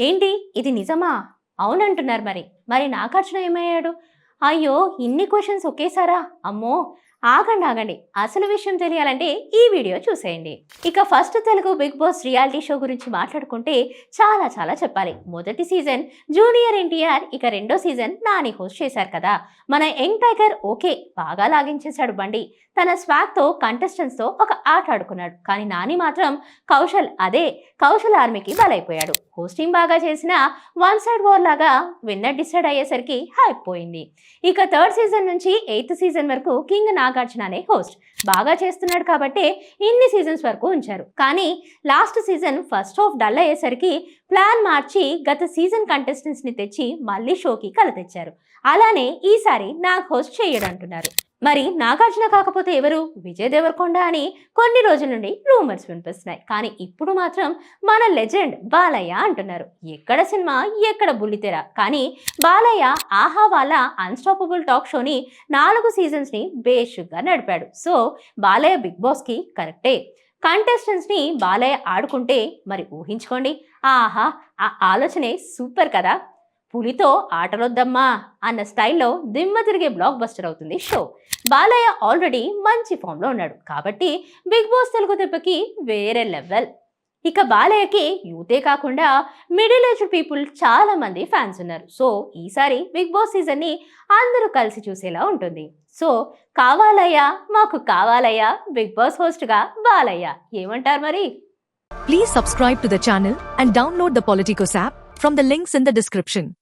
ఏంటి? ఇది నిజమా? అవునంటున్నారు మరి. మరి నాగార్జున ఏమయ్యాడు? అయ్యో ఇన్ని క్వశ్చన్స్ ఒకేసారా? అమ్మో ఆగండి ఆగండి. అసలు విషయం తెలియాలంటే ఈ వీడియో చూసేయండి. ఇక first Telugu Bigg Boss reality show గురించి మాట్లాడుకుంటే చాలా చాలా చెప్పాలి. మొదటి సీజన్ జూనియర్ ఎన్టీఆర్ ఇక రెండో సీజన్ నాని హోస్ట్ చేశారు కదా. మన యంగ్ టైగర్ ఓకే బాగా లాగించేశాడు బండి. తన స్వాగ్తో కంటెస్టెంట్స్తో ఒక ఆట ఆడుకున్నాడు. కానీ నాని మాత్రం కౌశల్ అదే కౌశల్ ఆర్మీకి బలైపోయాడు. హోస్టింగ్ బాగా చేసిన వన్ సైడ్ వార్ లాగా విన్నర్ డిసైడ్ అయ్యేసరికి హైప్ పోయింది. ఇక థర్డ్ సీజన్ నుంచి ఎయిత్ సీజన్ వరకు కింగ్ నాగార్జుననే హోస్ట్ బాగా చేస్తున్నాడు కాబట్టి ఇన్ని సీజన్స్ వరకు ఉంచారు. కానీ last season first half dull అయ్యేసరికి ప్లాన్ మార్చి గత సీజన్ కంటెస్టెంట్స్ని తెచ్చి మళ్ళీ షోకి కల తెచ్చారు. అలానే ఈసారి నాగ్ హోస్ట్ చేయడంటున్నారు. మరి నాగార్జున కాకపోతే ఎవరు? విజయ్ దేవరకొండ అని కొన్ని రోజుల నుండి రూమర్స్ వినిపిస్తున్నాయి. కానీ ఇప్పుడు మాత్రం మన లెజెండ్ బాలయ్య అంటున్నారు. ఎక్కడ సినిమా ఎక్కడ బుల్లితెర? కానీ బాలయ్య ఆహా వాళ్ళ అన్స్టాపబుల్ టాక్ షోని నాలుగు సీజన్స్ని బేషుగ్గా నడిపాడు. సో బాలయ్య బిగ్ బాస్కి కరెక్టే. కంటెస్టెంట్స్ని బాలయ్య ఆడుకుంటే మరి ఊహించుకోండి. ఆహా ఆ ఆలోచనే సూపర్ కదా? పులితో ఆటలొద్దమ్మా అన్న స్టైల్లో దిమ్మ తిరిగే బ్లాక్ బస్టర్ అవుతుంది షో. బాలయ్య ఆల్రెడీ మంచి ఫామ్లో ఉన్నాడు కాబట్టి బిగ్ బాస్ తెలుగు దెబ్బకి వేరే లెవెల్ ఇక బాలయ్యకి యూతే కాకుండా మిడిల్ ఏజ్డ్ పీపుల్ చాలా మంది ఫ్యాన్స్ ఉన్నారు. సో ఈసారి బిగ్ బాస్ సీజన్ని అందరూ కలిసి చూసేలా ఉంటుంది. సో కావాలయ్యా మాకు కావాలయ్యా బిగ్ బాస్ హోస్ట్గా బాలయ్య. ఏమంటారు మరి? Please subscribe to the channel and download the Politicos app from the links in the description